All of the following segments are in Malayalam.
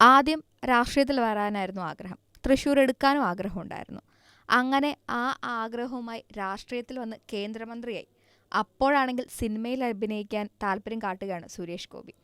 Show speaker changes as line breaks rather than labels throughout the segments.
ആദ്യം രാഷ്ട്രീയത്തിൽ വരാനായിരുന്നു ആഗ്രഹം. തൃശ്ശൂർ എടുക്കാനും ആഗ്രഹമുണ്ടായിരുന്നു. അങ്ങനെ ആ ആഗ്രഹവുമായി രാഷ്ട്രീയത്തിൽ വന്ന് കേന്ദ്രമന്ത്രിയായി. അപ്പോഴാണെങ്കിൽ സിനിമയിൽ അഭിനയിക്കാൻ താല്പര്യം കാട്ടുകയാണ് സുരേഷ് ഗോപി.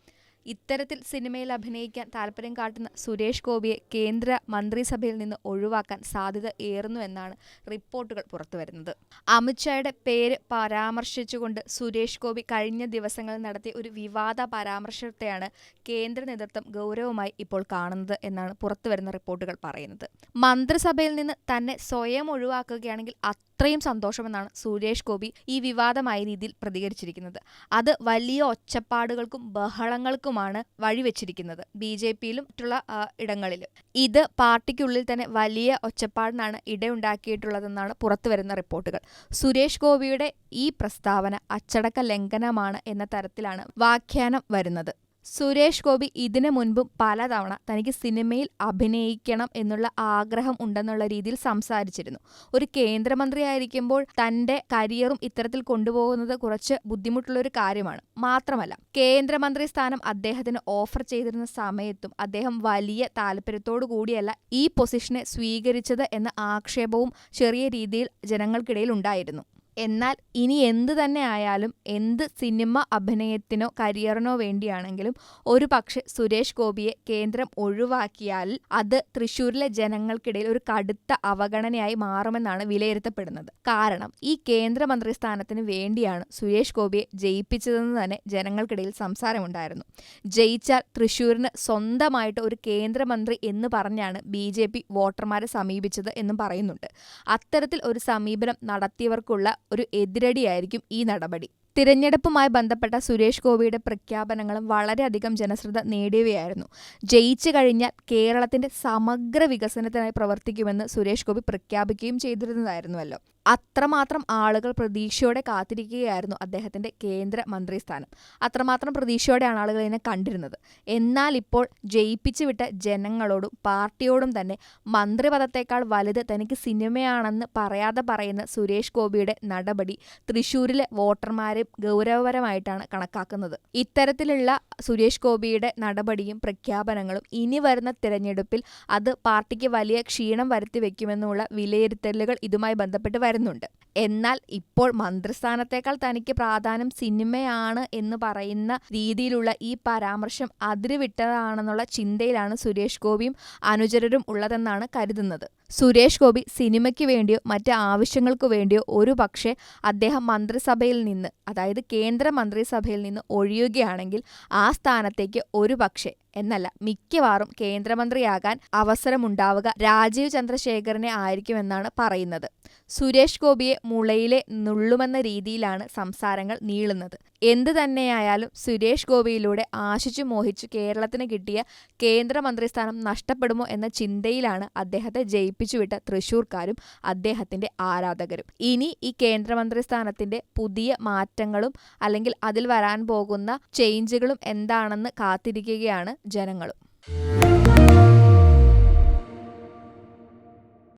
ഇത്തരത്തിൽ സിനിമയിൽ അഭിനയിക്കാൻ താല്പര്യം കാട്ടുന്ന സുരേഷ് ഗോപിയെ കേന്ദ്ര മന്ത്രിസഭയിൽ നിന്ന് ഒഴിവാക്കാൻ സാധ്യത ഏറുന്നു എന്നാണ് റിപ്പോർട്ടുകൾ പുറത്തുവരുന്നത്. അമിത്ഷായുടെ പേര് പരാമർശിച്ചുകൊണ്ട് സുരേഷ് ഗോപി കഴിഞ്ഞ ദിവസങ്ങളിൽ നടത്തിയ ഒരു വിവാദ പരാമർശത്തെയാണ് കേന്ദ്ര നേതൃത്വം ഗൗരവമായി ഇപ്പോൾ കാണുന്നത് എന്നാണ് പുറത്തുവരുന്ന റിപ്പോർട്ടുകൾ പറയുന്നത്. മന്ത്രിസഭയിൽ നിന്ന് തന്നെ സ്വയം ഒഴിവാക്കുകയാണെങ്കിൽ അത്രയും സന്തോഷമെന്നാണ് സുരേഷ് ഗോപി ഈ വിവാദമായ രീതിയിൽ പ്രതികരിച്ചിരിക്കുന്നത്. അത് വലിയ ഒച്ചപ്പാടുകൾക്കും ബഹളങ്ങൾക്കുമാണ് വഴിവെച്ചിരിക്കുന്നത് ബി ജെ പിയിലും മറ്റുള്ള ഇടങ്ങളിലും. ഇത് പാർട്ടിക്കുള്ളിൽ തന്നെ വലിയ ഒച്ചപ്പാടിനാണ് ഇടയുണ്ടാക്കിയിട്ടുള്ളതെന്നാണ് പുറത്തുവരുന്ന റിപ്പോർട്ടുകൾ. സുരേഷ് ഗോപിയുടെ ഈ പ്രസ്താവന അച്ചടക്ക ലംഘനമാണ് എന്ന തരത്തിലാണ് വ്യാഖ്യാനം വരുന്നത്. സുരേഷ് ഗോപി ഇതിനു മുൻപും പലതവണ തനിക്ക് സിനിമയിൽ അഭിനയിക്കണം എന്നുള്ള ആഗ്രഹം ഉണ്ടെന്നുള്ള രീതിയിൽ സംസാരിച്ചിരുന്നു. ഒരു കേന്ദ്രമന്ത്രിയായിരിക്കുമ്പോൾ തന്റെ കരിയറും ഇത്തരത്തിൽ കൊണ്ടുപോകുന്നത് കുറച്ച് ബുദ്ധിമുട്ടുള്ള ഒരു കാര്യമാണ്. മാത്രമല്ല കേന്ദ്രമന്ത്രി സ്ഥാനം അദ്ദേഹത്തിന് ഓഫർ ചെയ്തിരുന്ന സമയത്തും അദ്ദേഹം വലിയ താല്പര്യത്തോടു കൂടിയല്ല ഈ പൊസിഷനെ സ്വീകരിച്ചത് എന്ന ആക്ഷേപവും ചെറിയ രീതിയിൽ ജനങ്ങൾക്കിടയിൽ ഉണ്ടായിരുന്നു. എന്നാൽ ഇനി എന്ത് തന്നെ ആയാലും എന്ത് സിനിമ അഭിനയത്തിനോ കരിയറിനോ വേണ്ടിയാണെങ്കിലും ഒരു പക്ഷെ സുരേഷ് ഗോപിയെ കേന്ദ്രം ഒഴിവാക്കിയാൽ അത് തൃശൂരിലെ ജനങ്ങൾക്കിടയിൽ ഒരു കടുത്ത അവഗണനയായി മാറുമെന്നാണ് വിലയിരുത്തപ്പെടുന്നത്. കാരണം ഈ കേന്ദ്രമന്ത്രി സ്ഥാനത്തിന് വേണ്ടിയാണ് സുരേഷ് ഗോപിയെ ജയിപ്പിച്ചതെന്ന് തന്നെ ജനങ്ങൾക്കിടയിൽ സംസാരമുണ്ടായിരുന്നു. ജയിച്ചാൽ തൃശൂരിന് സ്വന്തമായിട്ട് ഒരു കേന്ദ്രമന്ത്രി എന്ന് പറഞ്ഞാണ് ബി ജെ പി വോട്ടർമാരെ സമീപിച്ചത് എന്നും പറയുന്നുണ്ട്. അത്തരത്തിൽ ഒരു സമീപനം നടത്തിയവർക്കുള്ള ഒരു എതിരടിയായിരിക്കും ഈ നടപടി. തിരഞ്ഞെടുപ്പുമായി ബന്ധപ്പെട്ട സുരേഷ് ഗോപിയുടെ പ്രഖ്യാപനങ്ങളും വളരെയധികം ജനശ്രദ്ധ നേടിയവയായിരുന്നു. ജയിച്ചു കഴിഞ്ഞാൽ കേരളത്തിന്റെ സമഗ്ര വികസനത്തിനായി പ്രവർത്തിക്കുമെന്ന് സുരേഷ് ഗോപി പ്രഖ്യാപിക്കുകയും ചെയ്തിരുന്നതായിരുന്നുവല്ലോ. അത്രമാത്രം ആളുകൾ പ്രതീക്ഷയോടെ കാത്തിരിക്കുകയായിരുന്നു അദ്ദേഹത്തിന്റെ കേന്ദ്ര മന്ത്രിസ്ഥാനം. അത്രമാത്രം പ്രതീക്ഷയോടെയാണ് ആളുകൾ ഇതിനെ കണ്ടിരുന്നത്. എന്നാൽ ഇപ്പോൾ ജയിപ്പിച്ചു വിട്ട ജനങ്ങളോടും പാർട്ടിയോടും തന്നെ മന്ത്രിപദത്തേക്കാൾ വലുത് തനിക്ക് സിനിമയാണെന്ന് പറയാതെ പറയുന്ന സുരേഷ് ഗോപിയുടെ നടപടി തൃശ്ശൂരിലെ വോട്ടർമാരെ ഗൗരവപരമായിട്ടാണ് കണക്കാക്കുന്നത്. ഇത്തരത്തിലുള്ള സുരേഷ് ഗോപിയുടെ നടപടിയും പ്രഖ്യാപനങ്ങളും ഇനി വരുന്ന തിരഞ്ഞെടുപ്പിൽ അത് പാർട്ടിക്ക് വലിയ ക്ഷീണം വരുത്തി വെക്കുമെന്നുള്ള വിലയിരുത്തലുകൾ ഇതുമായി ബന്ധപ്പെട്ട് വരുന്നുണ്ട്. എന്നാൽ ഇപ്പോൾ മന്ത്രിസ്ഥാനത്തേക്കാൾ തനിക്ക് പ്രാധാന്യം സിനിമയാണ് എന്ന് പറയുന്ന രീതിയിലുള്ള ഈ പരാമർശം അതിരുവിട്ടതാണെന്നുള്ള ചിന്തയിലാണ് സുരേഷ് ഗോപിയും അനുചരരും ഉള്ളതെന്നാണ് കരുതുന്നത്. സുരേഷ് ഗോപി സിനിമയ്ക്ക് വേണ്ടിയോ മറ്റ് ആവശ്യങ്ങൾക്ക് വേണ്ടിയോ ഒരു പക്ഷേ അദ്ദേഹം മന്ത്രിസഭയിൽ നിന്ന് അതായത് കേന്ദ്ര മന്ത്രിസഭയിൽ നിന്ന് ഒഴിയുകയാണെങ്കിൽ ആ സ്ഥാനത്തേക്ക് ഒരു പക്ഷേ എന്നല്ല മിക്കവാറും കേന്ദ്രമന്ത്രിയാകാൻ അവസരമുണ്ടാവുക രാജീവ് ചന്ദ്രശേഖരനെ ആയിരിക്കുമെന്നാണ് പറയുന്നത്. സുരേഷ് ഗോപിയെ മുളയിലെ നുള്ളുമെന്ന രീതിയിലാണ് സംസാരങ്ങൾ നീളുന്നത്. എന്തു തന്നെയായാലും സുരേഷ് ഗോപിയിലൂടെ ആശിച്ചു മോഹിച്ചു കേരളത്തിന് കിട്ടിയ കേന്ദ്രമന്ത്രിസ്ഥാനം നഷ്ടപ്പെടുമോ എന്ന ചിന്തയിലാണ് അദ്ദേഹത്തെ ജയിപ്പിച്ചുവിട്ട തൃശൂർക്കാരും അദ്ദേഹത്തിന്റെ ആരാധകരും. ഇനി ഈ കേന്ദ്രമന്ത്രിസ്ഥാനത്തിന്റെ പുതിയ മാറ്റങ്ങളും അല്ലെങ്കിൽ അതിൽ വരാൻ പോകുന്ന ചേഞ്ചുകളും എന്താണെന്ന് കാത്തിരിക്കുകയാണ് ജനങ്ങളും.